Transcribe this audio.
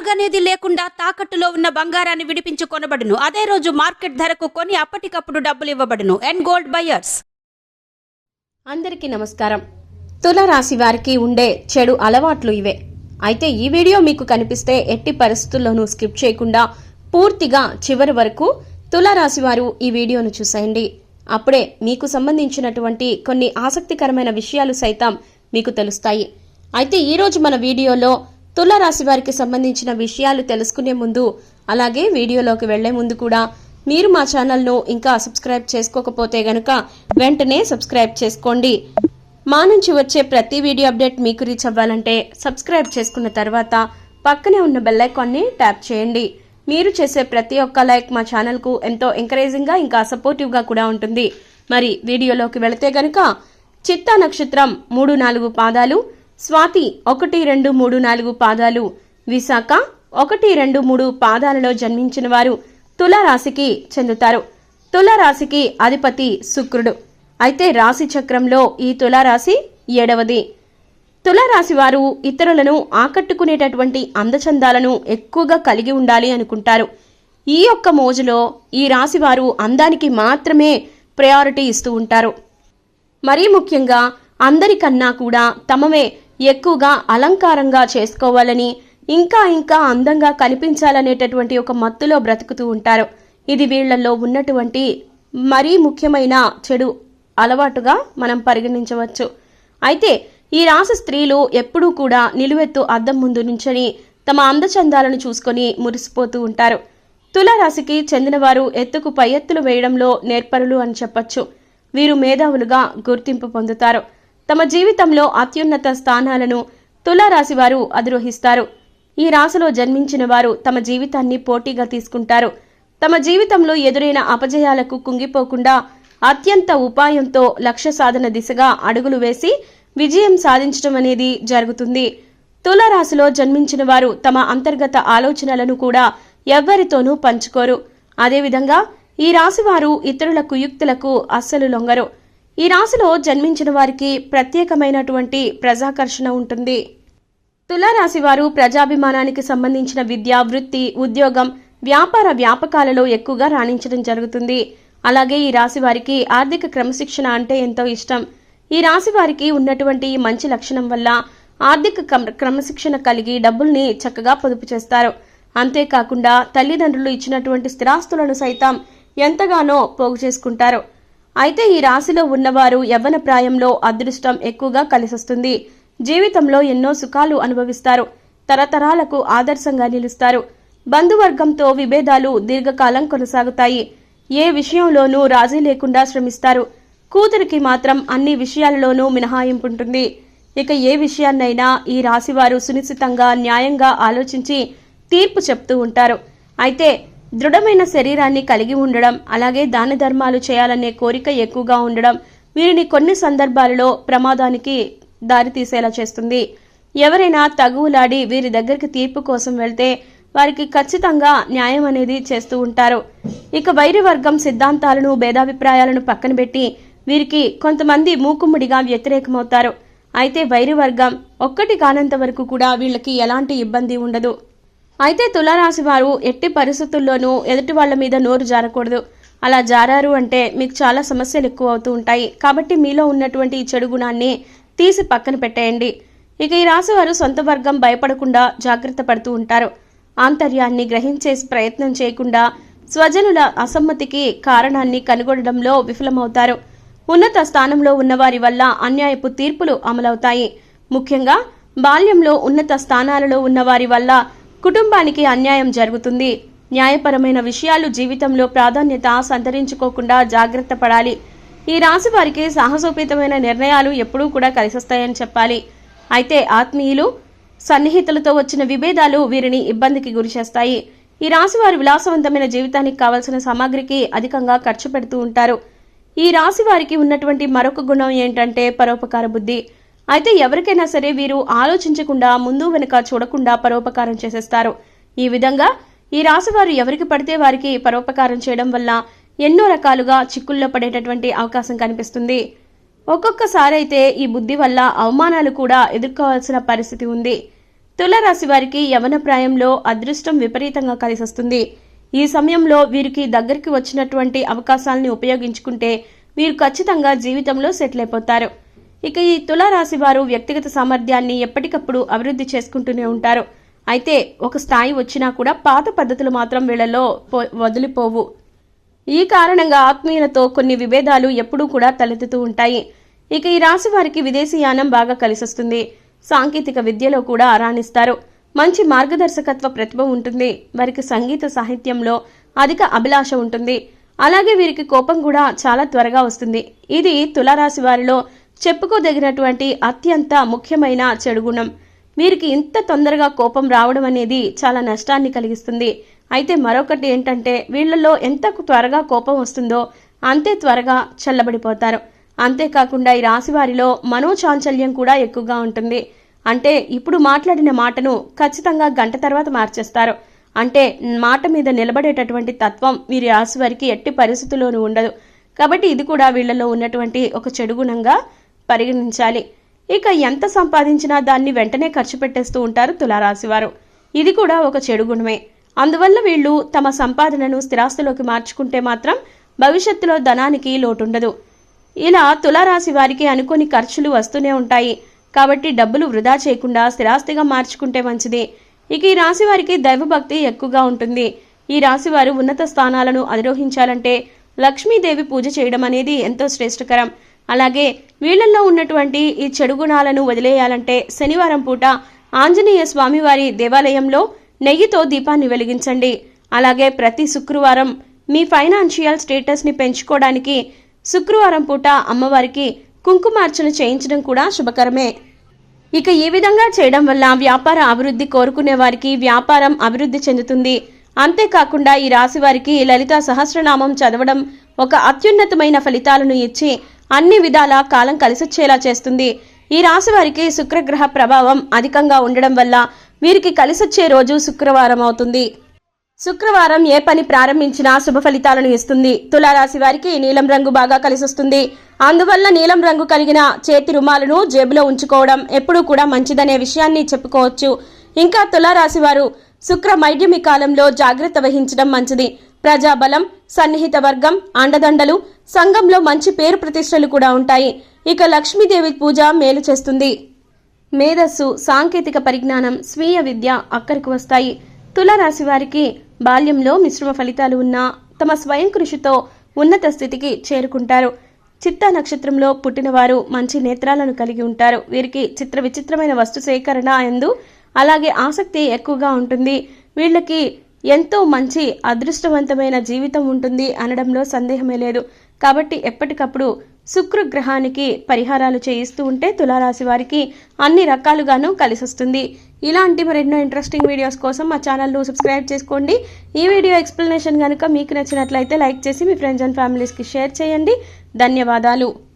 అడుగనేది లేకుండా తాకట్టులో ఉన్న బంగారాన్ని విడిపించి కొనబడును అదే రోజు మార్కెట్ ధరకు కొని అప్పటికప్పుడు డబ్బులు ఇవ్వబడును అండ్ గోల్డ్ బయర్స్ అందరికీ నమస్కారం. తులరాశి వారికి ఉండే చెడు అలవాట్లు ఇవే. అయితే ఈ వీడియో మీకు కనిపిస్తే ఎట్టి పరిస్థితుల్లోనూ స్కిప్ చేయకుండా పూర్తిగా చివరి వరకు తులరాశి వారు ఈ వీడియోను చూసేయండి. అప్పుడే మీకు సంబంధించినటువంటి కొన్ని ఆసక్తికరమైన విషయాలు సైతం మీకు తెలుస్తాయి. అయితే ఈరోజు మన వీడియోలో తులరాశి వారికి సంబంధించిన విషయాలు తెలుసుకునే ముందు అలాగే వీడియోలోకి వెళ్ళే ముందు కూడా మీరు మా ఛానల్ను ఇంకా సబ్స్క్రైబ్ చేసుకోకపోతే గనుక వెంటనే సబ్స్క్రైబ్ చేసుకోండి. మా నుంచి వచ్చే ప్రతి వీడియో అప్డేట్ మీకు రీచ్ అవ్వాలంటే సబ్స్క్రైబ్ చేసుకున్న తర్వాత పక్కనే ఉన్న బెల్లైకాన్ని ట్యాప్ చేయండి. మీరు చేసే ప్రతి ఒక్క లైక్ మా ఛానల్కు ఎంతో ఎంకరేజింగ్గా ఇంకా సపోర్టివ్గా కూడా ఉంటుంది. మరి వీడియోలోకి వెళితే గనుక చిత్తా నక్షత్రం మూడు నాలుగు పాదాలు స్వాతి ఒకటి రెండు మూడు నాలుగు పాదాలు. విశాఖ ఒకటి రెండు మూడు పాదాలలో జన్మించిన వారు తులారాశికి చెందుతారు. తులారాశికి అధిపతి శుక్రుడు. అయితే రాశి చక్రంలో ఈ తులారాశి ఏడవది. తులారాశి వారు ఇతరులను ఆకట్టుకునేటటువంటి అందచందాలను ఎక్కువగా కలిగి ఉండాలి అనుకుంటారు. ఈ యొక్క మోజులో ఈ రాశి వారు అందానికి మాత్రమే ప్రయారిటీ ఇస్తూ ఉంటారు. మరీ ముఖ్యంగా అందరికన్నా కూడా తమవే ఎక్కువగా అలంకారంగా చేసుకోవాలని ఇంకా ఇంకా అందంగా కనిపించాలనేటటువంటి ఒక మత్తులో బ్రతుకుతూ ఉంటారు. ఇది వీళ్ళలో ఉన్నటువంటి మరీ ముఖ్యమైన చెడు అలవాటుగా మనం పరిగణించవచ్చు. అయితే ఈ రాశి స్త్రీలు ఎప్పుడూ కూడా నిలువెత్తు అద్దం ముందు నుంచని తమ అందచందాలను చూసుకొని మురిసిపోతూ ఉంటారు. తులారాశికి చెందినవారు ఎత్తుకు పై ఎత్తులు వేయడంలో నేర్పరులు అని చెప్పచ్చు. వీరు మేధావులుగా గుర్తింపు పొందుతారు. తమ జీవితంలో అత్యున్నత స్థానాలను తులారాశి వారు అధిరోహిస్తారు. ఈ రాశిలో జన్మించిన వారు తమ జీవితాన్ని పోటీగా తీసుకుంటారు. తమ జీవితంలో ఎదురైన అపజయాలకు కుంగిపోకుండా అత్యంత ఉపాయంతో లక్ష్య సాధన దిశగా అడుగులు వేసి విజయం సాధించడం అనేది జరుగుతుంది. తులారాశిలో జన్మించిన వారు తమ అంతర్గత ఆలోచనలను కూడా ఎవ్వరితోనూ పంచుకోరు. అదేవిధంగా ఈ రాశి వారు ఇతరుల కుయుక్తులకు అస్సలు లొంగరు. ఈ రాశిలో జన్మించిన వారికి ప్రత్యేకమైనటువంటి ప్రజాకర్షణ ఉంటుంది. తులారాశి వారు ప్రజాభిమానానికి సంబంధించిన విద్య వృత్తి ఉద్యోగం వ్యాపార వ్యాపకాలలో ఎక్కువగా రాణించడం జరుగుతుంది. అలాగే ఈ రాశి వారికి ఆర్థిక క్రమశిక్షణ అంటే ఎంతో ఇష్టం. ఈ రాశి వారికి ఉన్నటువంటి ఈ మంచి లక్షణం వల్ల ఆర్థిక క్రమ- క్రమశిక్షణ కలిగి డబ్బుల్ని చక్కగా పొదుపు చేస్తారు. అంతేకాకుండా తల్లిదండ్రులు ఇచ్చినటువంటి స్థిరాస్తులను సైతం ఎంతగానో పోగు చేసుకుంటారు. అయితే ఈ రాశిలో ఉన్నవారు యవ్వన ప్రాయంలో అదృష్టం ఎక్కువగా కలిసొస్తుంది. జీవితంలో ఎన్నో సుఖాలు అనుభవిస్తారు. తరతరాలకు ఆదర్శంగా నిలుస్తారు. బంధువర్గంతో విభేదాలు దీర్ఘకాలం కొనసాగుతాయి. ఏ విషయంలోనూ రాజీ లేకుండా శ్రమిస్తారు. కూతురికి మాత్రం అన్ని విషయాలలోనూ మినహాయింపు ఉంటుంది ఇక ఏ విషయాన్నైనా ఈ రాశివారు సునిశ్చితంగా న్యాయంగా ఆలోచించి తీర్పు చెప్తూ ఉంటారు. అయితే దృఢమైన శరీరాన్ని కలిగి ఉండడం అలాగే దాన ధర్మాలు చేయాలనే కోరిక ఎక్కువగా ఉండడం వీరిని కొన్ని సందర్భాలలో ప్రమాదానికి దారితీసేలా చేస్తుంది. ఎవరైనా తగువులాడి వీరి దగ్గరికి తీర్పు కోసం వెళ్తే వారికి ఖచ్చితంగా న్యాయం అనేది చేస్తూ ఉంటారు. ఇక వైరి వర్గం సిద్ధాంతాలను భేదాభిప్రాయాలను పక్కన పెట్టి వీరికి కొంతమంది మూకుమ్మడిగా వ్యతిరేకమవుతారు. అయితే వైరి వర్గం ఒక్కటి కానంత వరకు కూడా వీళ్ళకి ఎలాంటి ఇబ్బంది ఉండదు. అయితే తులారాశి వారు ఎట్టి పరిస్థితుల్లోనూ ఎదుటి వాళ్ళ మీద నోరు జారకూడదు. అలా జారారు అంటే మీకు చాలా సమస్యలు ఎక్కువ అవుతూ ఉంటాయి. కాబట్టి మీలో ఉన్నటువంటి ఈ చెడు గుణాన్ని తీసి పక్కన పెట్టేయండి. ఇక ఈ రాశి వారు సొంత వర్గం భయపడకుండా జాగ్రత్త పడుతూ ఉంటారు. ఆంతర్యాన్ని గ్రహించే ప్రయత్నం చేయకుండా స్వజనుల అసమ్మతికి కారణాన్ని కనుగొనడంలో విఫలమవుతారు. ఉన్నత స్థానంలో ఉన్నవారి వల్ల అన్యాయపు తీర్పులు అమలవుతాయి. ముఖ్యంగా బాల్యంలో ఉన్నత స్థానాలలో ఉన్నవారి వల్ల కుటుంబానికి అన్యాయం జరుగుతుంది. న్యాయపరమైన విషయాలు జీవితంలో ప్రాధాన్యత సంతరించుకోకుండా జాగ్రత్త పడాలి. ఈ రాశి వారికి సాహసోపేతమైన నిర్ణయాలు ఎప్పుడూ కూడా కలిసొస్తాయని చెప్పాలి. అయితే ఆత్మీయులు సన్నిహితులతో వచ్చిన విభేదాలు వీరిని ఇబ్బందికి గురిచేస్తాయి ఈ రాశి వారు విలాసవంతమైన జీవితానికి కావలసిన సామాగ్రికి అధికంగా ఖర్చు పెడుతూ ఉంటారు. ఈ రాశి వారికి ఉన్నటువంటి మరొక గుణం ఏంటంటే పరోపకార బుద్ధి. అయితే ఎవరికైనా సరే వీరు ఆలోచించకుండా ముందు వెనుక చూడకుండా పరోపకారం చేసేస్తారు. ఈ విధంగా ఈ రాశి వారు ఎవరికి పడితే వారికి పరోపకారం చేయడం వల్ల ఎన్నో రకాలుగా చిక్కుల్లో పడేటటువంటి అవకాశం కనిపిస్తుంది. ఒక్కొక్కసారి అయితే ఈ బుద్ధి వల్ల అవమానాలు కూడా ఎదుర్కోవాల్సిన పరిస్థితి ఉంది. తులరాశి వారికి యవన ప్రాయంలో అదృష్టం విపరీతంగా కలిసొస్తుంది ఈ సమయంలో వీరికి దగ్గరికి వచ్చినటువంటి అవకాశాలని ఉపయోగించుకుంటే వీరు ఖచ్చితంగా జీవితంలో సెటిల్ అయిపోతారు. ఇక ఈ తులారాశి వారు వ్యక్తిగత సామర్థ్యాన్ని ఎప్పటికప్పుడు అభివృద్ధి చేసుకుంటూనే ఉంటారు. అయితే ఒక స్థాయి వచ్చినా కూడా పాత పద్ధతులు మాత్రం వీళ్ళలో పో- వదిలిపోవు. ఈ కారణంగా ఆత్మీయులతో కొన్ని విభేదాలు ఎప్పుడూ కూడా తలెత్తుతూ ఉంటాయి. ఇక ఈ రాశి వారికి విదేశీయానం బాగా కలిసొస్తుంది. సాంకేతిక విద్యలో కూడా రాణిస్తారు మంచి మార్గదర్శకత్వ ప్రతిభ ఉంటుంది. వారికి సంగీత సాహిత్యంలో అధిక అభిలాష ఉంటుంది. అలాగే వీరికి కోపం కూడా చాలా త్వరగా వస్తుంది. ఇది తులారాశి వారిలో చెప్పుకోదగినటువంటి అత్యంత ముఖ్యమైన చెడుగుణం. వీరికి ఇంత తొందరగా కోపం రావడం అనేది చాలా నష్టాన్ని కలిగిస్తుంది. అయితే మరొకటి ఏంటంటే వీళ్ళలో ఎంత త్వరగా కోపం వస్తుందో అంతే త్వరగా చల్లబడిపోతారు. అంతేకాకుండా ఈ రాశి వారిలో మనోచాంచల్యం కూడా ఎక్కువగా ఉంటుంది. అంటే ఇప్పుడు మాట్లాడిన మాటను ఖచ్చితంగా గంట తర్వాత మార్చేస్తారు. అంటే మాట మీద నిలబడేటటువంటి తత్వం వీరి రాశి వారికి ఎట్టి పరిస్థితుల్లోనూ ఉండదు. కాబట్టి ఇది కూడా వీళ్ళలో ఉన్నటువంటి ఒక చెడు గుణంగా పరిగణించాలి. ఇక ఎంత సంపాదించినా దాన్ని వెంటనే ఖర్చు పెట్టేస్తూ ఉంటారు తులారాశివారు. ఇది కూడా ఒక చెడు గుణమే. అందువల్ల వీళ్ళు తమ సంపాదనను స్థిరాస్తులోకి మార్చుకుంటే మాత్రం భవిష్యత్తులో ధనానికి లోటుండదు. ఇలా తులారాశి వారికి అనుకోని ఖర్చులు వస్తూనే ఉంటాయి. కాబట్టి డబ్బులు వృధా చేయకుండా స్థిరాస్తిగా మార్చుకుంటే మంచిది. ఇక ఈ రాశి వారికి దైవభక్తి ఎక్కువగా ఉంటుంది. ఈ రాశి వారు ఉన్నత స్థానాలను అధిరోహించాలంటే లక్ష్మీదేవి పూజ చేయడం అనేది ఎంతో శ్రేష్టకరం. అలాగే వీళ్ళల్లో ఉన్నటువంటి ఈ చెడు గుణాలను వదిలేయాలంటే శనివారం పూట ఆంజనేయ స్వామివారి దేవాలయంలో నెయ్యితో దీపాన్ని వెలిగించండి. అలాగే ప్రతి శుక్రవారం మీ ఫైనాన్షియల్ స్టేటస్ని పెంచుకోవడానికి శుక్రవారం పూట అమ్మవారికి కుంకుమార్చన చేయించడం కూడా శుభకరమే. ఇక ఈ విధంగా చేయడం వల్ల వ్యాపార అభివృద్ధి కోరుకునే వారికి వ్యాపారం అభివృద్ధి చెందుతుంది. అంతేకాకుండా ఈ రాశి వారికి లలిత సహస్రనామం చదవడం ఒక అత్యున్నతమైన ఫలితాలను ఇచ్చి అన్ని విధాల కాలం కలిసొచ్చేలా చేస్తుంది. ఈ రాశి వారికి శుక్రగ్రహ ప్రభావం అధికంగా ఉండడం వల్ల వీరికి కలిసొచ్చే రోజు శుక్రవారం అవుతుంది. శుక్రవారం ఏ పని ప్రారంభించినా శుభ ఫలితాలను ఇస్తుంది. తులారాశి వారికి నీలం రంగు బాగా కలిసొస్తుంది. అందువల్ల నీలం రంగు కలిగిన చేతి రుమాలను జేబులో ఉంచుకోవడం ఎప్పుడూ కూడా మంచిదనే విషయాన్ని చెప్పుకోవచ్చు. ఇంకా తులారాశి వారు శుక్ర మైడ్యమి కాలంలో జాగ్రత్త వహించడం మంచిది. ప్రజాబలం సన్నిహిత వర్గం అండదండలు సంఘంలో మంచి పేరు ప్రతిష్టలు కూడా ఉంటాయి. ఇక లక్ష్మీదేవి పూజ మేలు చేస్తుంది. మేధస్సు సాంకేతిక పరిజ్ఞానం స్వీయ విద్య అక్కడికి వస్తాయి. తులరాశి వారికి బాల్యంలో మిశ్రమ ఫలితాలు ఉన్నా తమ స్వయం కృషితో ఉన్నత స్థితికి చేరుకుంటారు. చిత్తా నక్షత్రంలో పుట్టినవారు మంచి నేత్రాలను కలిగి ఉంటారు. వీరికి చిత్ర విచిత్రమైన వస్తు సేకరణ ఎందు అలాగే ఆసక్తి ఎక్కువగా ఉంటుంది. వీళ్ళకి ఎంతో మంచి అదృష్టవంతమైన జీవితం ఉంటుంది అనడంలో సందేహమే లేదు. కాబట్టి ఎప్పటికప్పుడు శుక్రగ్రహానికి పరిహారాలు చేయిస్తూ ఉంటే తులారాశి వారికి అన్ని రకాలుగాను కలిసొస్తుంది. ఇలాంటి మరెన్నో ఇంట్రెస్టింగ్ వీడియోస్ కోసం మా ఛానల్ను సబ్స్క్రైబ్ చేసుకోండి. ఈ వీడియో ఎక్స్ప్లెనేషన్ కనుక మీకు నచ్చినట్లయితే లైక్ చేసి మీ ఫ్రెండ్స్ అండ్ ఫ్యామిలీస్కి షేర్ చేయండి. ధన్యవాదాలు.